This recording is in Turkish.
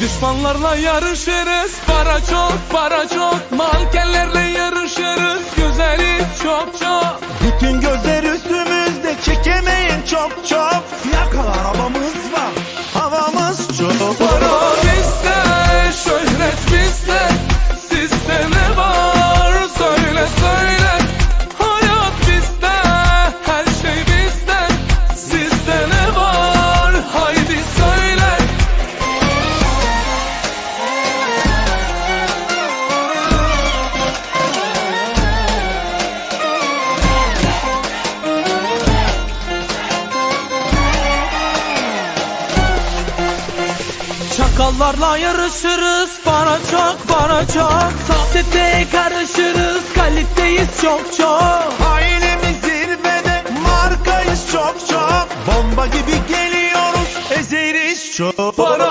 Düşmanlarla yarışırız. Para çok para çok. Mankenlerle yarışırız. Güzeliz çok çok. Bütün gözler üstümüzde. Çekemeyin çok çok. Yakal arabamız Çakallarla yarışırız Para çok para çok. Sohbete karışırız Kaliteyiz çok çok. Ailemiz zirvede markayız çok çok. Bomba gibi geliyoruz ezeriz çok. Para